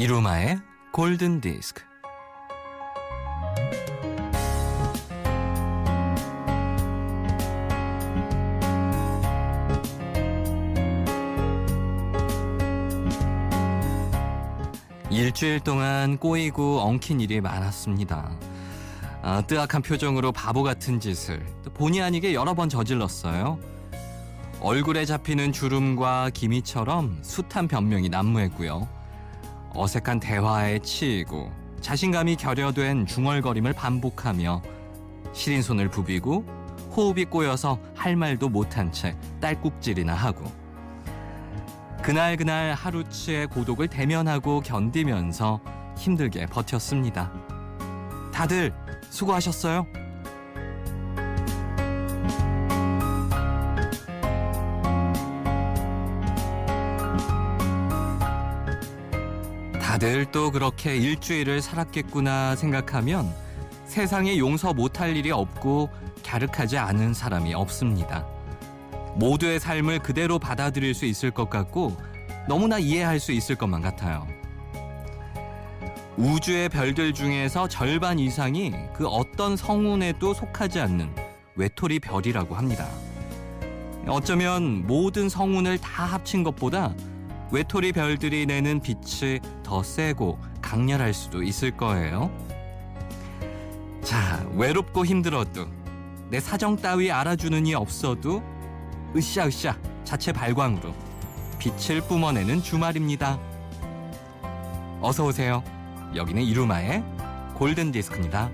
이루마의 골든 디스크. 일주일 동안 꼬이고 엉킨 일이 많았습니다. 아, 뜨악한 표정으로 바보 같은 짓을 또 본의 아니게 여러 번 저질렀어요. 얼굴에 잡히는 주름과 기미처럼 숱한 변명이 난무했고요. 어색한 대화에 치이고 자신감이 결여된 중얼거림을 반복하며 시린 손을 부비고 호흡이 꼬여서 할 말도 못한 채 딸꾹질이나 하고 그날 그날 하루치의 고독을 대면하고 견디면서 힘들게 버텼습니다. 다들 수고하셨어요. 다들 또 그렇게 일주일을 살았겠구나 생각하면 세상에 용서 못할 일이 없고 갸륵하지 않은 사람이 없습니다. 모두의 삶을 그대로 받아들일 수 있을 것 같고 너무나 이해할 수 있을 것만 같아요. 우주의 별들 중에서 절반 이상이 그 어떤 성운에도 속하지 않는 외톨이 별이라고 합니다. 어쩌면 모든 성운을 다 합친 것보다 외톨이 별들이 내는 빛이 더 세고 강렬할 수도 있을 거예요. 자, 외롭고 힘들어도 내 사정 따위 알아주는 이 없어도 으쌰으쌰 자체 발광으로 빛을 뿜어내는 주말입니다. 어서 오세요. 여기는 이루마의 골든 디스크입니다.